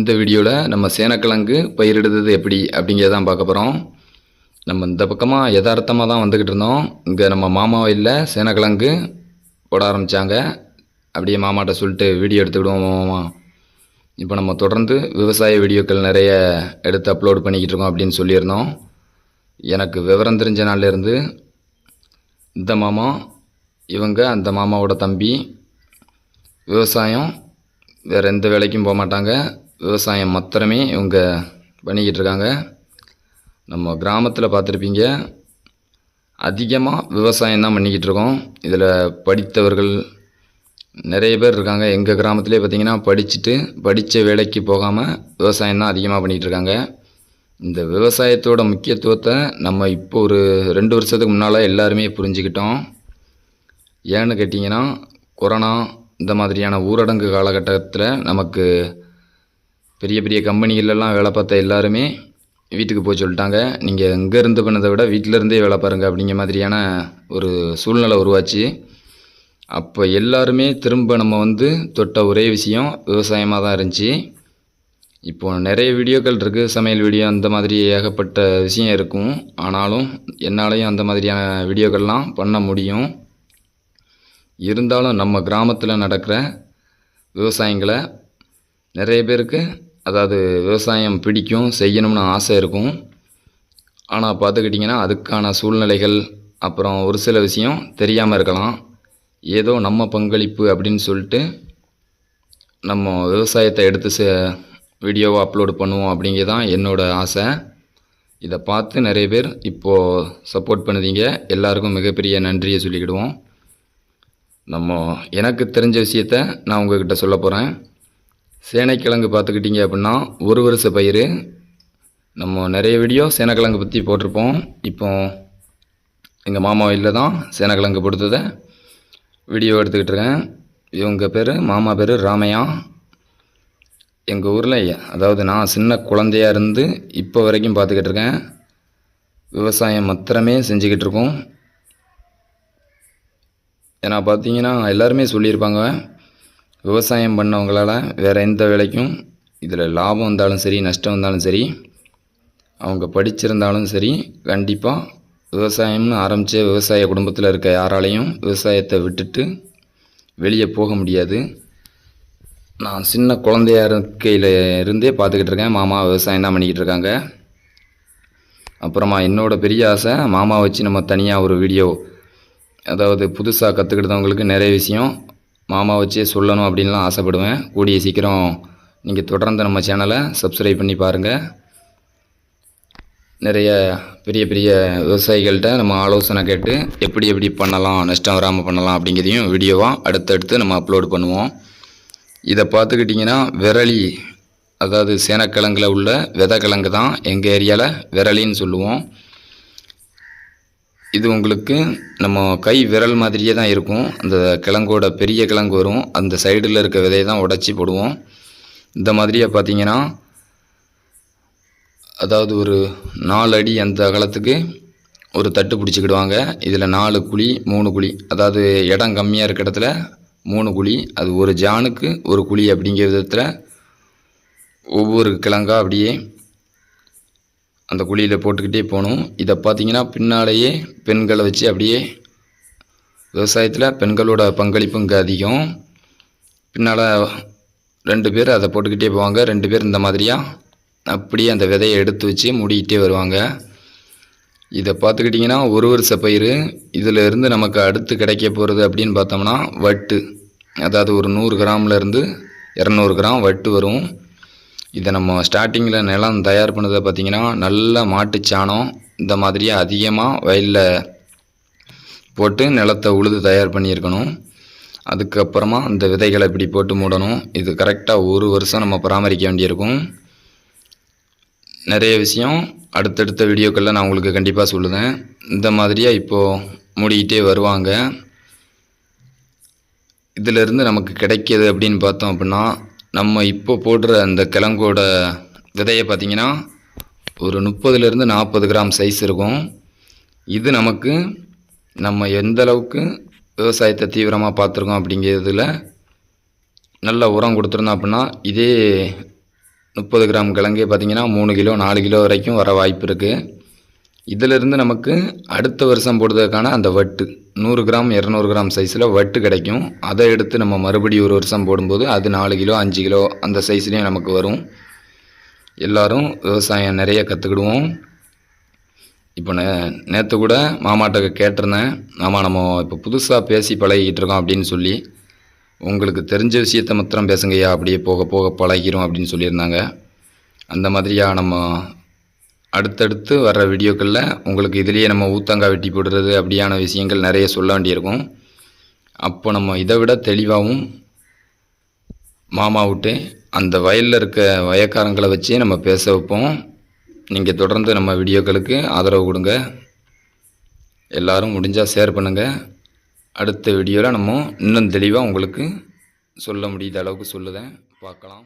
இந்த வீடியோவில் நம்ம சேனக்கிழங்கு பயிரிடுறது எப்படி அப்படிங்கிறத தான் பார்க்க போகிறோம் நம்ம இந்த பக்கமாக யதார்த்தமாக தான் வந்துக்கிட்டு இருந்தோம். இங்கே நம்ம மாமா வயலில் சேனக்கிழங்கு போட ஆரம்பித்தாங்க அப்படியே மாமாட்ட சொல்லிட்டு வீடியோ எடுத்துக்கிடுவோம் மாமா. இப்போ நம்ம தொடர்ந்து விவசாய வீடியோக்கள் நிறைய எடுத்து அப்லோட் பண்ணிக்கிட்டு இருக்கோம் அப்படின்னு சொல்லியிருந்தோம். எனக்கு விவரம் தெரிஞ்ச நாள்லேருந்து இந்த மாமா இவங்க அந்த மாமாவோட தம்பி விவசாயம் வேறு எந்த வேலைக்கும் போக மாட்டாங்க. விவசாயம் மாத்திரமே இவங்க பண்ணிக்கிட்டு இருக்காங்க நம்ம கிராமத்தில் பார்த்துருப்பீங்க அதிகமாக விவசாயம் தான் பண்ணிக்கிட்டு இருக்கோம் இதில் படித்தவர்கள் நிறைய பேர் இருக்காங்க. எங்கள் கிராமத்திலே பார்த்தீங்கன்னா படிச்சுட்டு படித்த வேலைக்கு போகாமல் விவசாயம் தான் அதிகமாக பண்ணிகிட்டு இருக்காங்க இந்த விவசாயத்தோட முக்கியத்துவத்தை நம்ம இப்போ ஒரு ரெண்டு வருஷத்துக்கு முன்னால் எல்லாருமே புரிஞ்சுக்கிட்டோம். ஏன்னு கேட்டிங்கன்னா கொரோனா இந்த மாதிரியான ஊரடங்கு காலகட்டத்தில் நமக்கு பெரிய பெரிய கம்பெனிகளெல்லாம் வேலை பார்த்த எல்லாருமே வீட்டுக்கு போய் சொல்லிட்டாங்க. நீங்கள் எங்கே இருந்து பண்ணதை விட வீட்டில் இருந்தே வேலை பாருங்க அப்படிங்கிற மாதிரியான ஒரு சூழ்நிலை உருவாச்சு. அப்போ எல்லாருமே திரும்ப நம்ம வந்து தொட்ட ஒரே விஷயம் விவசாயமாக தான் இருந்துச்சு. இப்போ நிறைய வீடியோக்கள் இருக்குது சமையல் வீடியோ அந்த மாதிரி ஏகப்பட்ட விஷயம் இருக்கும். ஆனாலும் என்னாலையும் அந்த மாதிரியான வீடியோக்கள்லாம் பண்ண முடியும். இருந்தாலும் நம்ம கிராமத்தில் நடக்கிற விவசாயங்களை நிறைய பேருக்கு அதாவது விவசாயம் பிடிக்கும் செய்யணும்னு ஆசை இருக்கும். ஆனால் பார்த்துக்கிட்டிங்கன்னா அதுக்கான சூழ்நிலைகள் அப்புறம் ஒரு சில விஷயம் தெரியாமல் இருக்கலாம். ஏதோ நம்ம பங்களிப்பு அப்படின்னு சொல்லிட்டு நம்ம விவசாயத்தை எடுத்து ச வீடியோவை அப்லோடு பண்ணுவோம் அப்படிங்கிறது தான் என்னோடய ஆசை. இதை பார்த்து நிறைய பேர் இப்போது சப்போர்ட் பண்ணுதீங்க. எல்லாருக்கும் மிகப்பெரிய நன்றியை சொல்லிக்கிடுவோம். நம்ம எனக்கு தெரிஞ்ச விஷயத்த நான் உங்ககிட்ட சொல்ல போகிறேன் சேனைக்கிழங்கு பார்த்துக்கிட்டிங்க அப்படின்னா ஒரு வருஷ பயிர் நம்ம நிறைய வீடியோ சேனக்கிழங்கு பற்றி போட்டிருப்போம். இப்போ எங்கள் மாமா வீட்டில் தான் சேனக்கிழங்கு கொடுத்ததை வீடியோ எடுத்துக்கிட்டு இருக்கேன். இவங்க பேர் மாமா பேர் ராமையா. எங்கள் ஊரில் அதாவது நான் சின்ன குழந்தையாக இருந்து இப்போ வரைக்கும் பார்த்துக்கிட்டு இருக்கேன். விவசாயம் மாத்திரமே செஞ்சுக்கிட்டு இருக்கோம். ஏன்னா பார்த்தீங்கன்னா எல்லாருமே சொல்லியிருப்பாங்க விவசாயம் பண்ணவங்களால் வேறு எந்த வேலைக்கும் இதில் லாபம் வந்தாலும் சரி நஷ்டம் வந்தாலும் சரி அவங்க படிச்சிருந்தாலும் சரி கண்டிப்பாக விவசாயம்னு ஆரம்பித்த விவசாய குடும்பத்தில் இருக்க யாராலையும் விவசாயத்தை விட்டுட்டு வெளியே போக முடியாது. நான் சின்ன குழந்தையா இருக்கையில் இருந்தே பார்த்துக்கிட்டு இருக்கேன். மாமா விவசாயம் தான் பண்ணிக்கிட்டு இருக்காங்க. அப்புறமா என்னோட பெரிய ஆசை மாமா வச்சு நம்ம தனியாக ஒரு வீடியோ அதாவது புதுசாக கற்றுக்கிட்டவங்களுக்கு நிறைய விஷயம் மாமா வச்சே சொல்லணும் அப்படின்லாம் ஆசைப்படுவேன். கூடிய சீக்கிரம் நீங்கள் தொடர்ந்து நம்ம சேனலை சப்ஸ்கிரைப் பண்ணி பாருங்கள் நிறைய பெரிய பெரிய விவசாயிகள்கிட்ட நம்ம ஆலோசனை கேட்டு எப்படி எப்படி பண்ணலாம் நஷ்டம் வராமல் பண்ணலாம் அப்படிங்கிறதையும் வீடியோவாக அடுத்தடுத்து நம்ம அப்லோட் பண்ணுவோம். இதை பார்த்துக்கிட்டிங்கன்னா விரலி அதாவது சேனக்கிழங்கில் உள்ள விதைக்கிழங்கு தான் எங்கள் ஏரியாவில் விரலின்னு சொல்லுவோம். இது உங்களுக்கு நம்ம கை விரல் மாதிரியே தான் இருக்கும். அந்த கிழங்கோட பெரிய கிழங்கு வரும். அந்த சைடில் இருக்க விதையை தான் உடச்சி போடுவோம். இந்த மாதிரியே பார்த்தீங்கன்னா அதாவது ஒரு நாலு அடி அந்த அகலத்துக்கு ஒரு தட்டு பிடிச்சிக்கிடுவாங்க. இதில் நாலு குழி மூணு குழி. அதாவது இடம் கம்மியாக இருக்க இடத்துல மூணு குழி. அது ஒரு ஜானுக்கு ஒரு குழி அப்படிங்கிற விதத்தில் ஒவ்வொரு கிழங்கா அப்படியே அந்த குழியில் போட்டுக்கிட்டே போகணும் இதை பார்த்தீங்கன்னா பின்னாலேயே பெண்களை வச்சு அப்படியே விவசாயத்தில் பெண்களோட பங்களிப்பு இங்கே அதிகம். பின்னால் ரெண்டு பேர் அதை போட்டுக்கிட்டே போவாங்க. ரெண்டு பேர் இந்த மாதிரியாக அப்படியே அந்த விதையை எடுத்து வச்சு மூடிக்கிட்டே வருவாங்க. இதை பார்த்துக்கிட்டிங்கன்னா ஒரு வருஷ பயிர். இதில் இருந்து நமக்கு அடுத்து கிடைக்க போகிறது அப்படின்னு பார்த்தோம்னா வட்டு. அதாவது ஒரு நூறு கிராம்லேருந்து இரநூறு கிராம் வட்டு வரும். இதை நம்ம ஸ்டார்டிங்கில் நிலம் தயார் பண்ணதை பார்த்திங்கன்னா நல்ல மாட்டுச்சாணம் இந்த மாதிரியாக அதிகமாக வயலில் போட்டு நிலத்தை உழுது தயார் பண்ணியிருக்கணும். அதுக்கப்புறமா அந்த விதைகளை இப்படி போட்டு மூடணும். இது கரெக்டாக ஒரு வருஷம் நம்ம பராமரிக்க வேண்டியிருக்கும். நிறைய விஷயம் அடுத்தடுத்த வீடியோக்களில் நான் உங்களுக்கு கண்டிப்பாக சொல்லுவேன் இந்த மாதிரியாக இப்போது மூடிக்கிட்டே வருவாங்க. இதிலிருந்து நமக்கு கிடைக்கிது அப்படின்னு பார்த்தோம் அப்படின்னா நம்ம இப்போ போடுற அந்த கிழங்கோட விதையை பார்த்திங்கன்னா ஒரு முப்பதுலேருந்து நாற்பது கிராம் சைஸ் இருக்கும். இது நமக்கு நம்ம எந்த அளவுக்கு விவசாயத்தை தீவிரமாக பார்த்துருக்கோம் அப்படிங்கிறதுல நல்ல உரம் கொடுத்துருந்தோம் அப்படின்னா இதே முப்பது கிராம் கிழங்கே பார்த்தீங்கன்னா மூணு கிலோ நாலு கிலோ வரைக்கும் வர வாய்ப்பு இருக்குது இதிலிருந்து நமக்கு அடுத்த வருஷம் போடுறதுக்கான அந்த வட்டு. நூறு கிராம் இரநூறு கிராம் சைஸில் வட்டு கிடைக்கும். அதை எடுத்து நம்ம மறுபடியும் ஒரு வருஷம் போடும்போது அது நாலு கிலோ அஞ்சு கிலோ அந்த சைஸ்லேயும் நமக்கு வரும். எல்லாரும் விவசாயம் நிறைய கற்றுக்கிடுவோம் இப்போ நே நேற்று கூட மாமாட்ட கேட்டிருந்தேன். மாமா நம்ம இப்போ புதுசாக பேசி பழகிக்கிட்டு இருக்கோம் அப்படின்னு சொல்லி. உங்களுக்கு தெரிஞ்ச விஷயத்த மாத்திரம் பேசுங்கய்யா. அப்படியே போக போக பழகிரும் அப்படின்னு சொல்லியிருந்தாங்க. அந்த மாதிரியா நம்ம அடுத்தடுத்து வர்ற வீடியோக்களில் உங்களுக்கு இதுலேயே நம்ம ஊத்தங்காய் வெட்டி போடுறது அப்படியான விஷயங்கள் நிறைய சொல்ல வேண்டியிருக்கும். அப்போ நம்ம இதை விட தெளிவாகவும் மாமா விட்டு அந்த வயலில் இருக்க வயக்காரங்களை வச்சு நம்ம பேச வைப்போம். நீங்கள் தொடர்ந்து நம்ம வீடியோக்களுக்கு ஆதரவு கொடுங்க. எல்லாரும் முடிஞ்சால் ஷேர் பண்ணுங்கள் அடுத்த வீடியோவில் நம்ம இன்னும் தெளிவாக உங்களுக்கு சொல்ல முடியாத அளவுக்கு சொல்லுதேன். பார்க்கலாம்.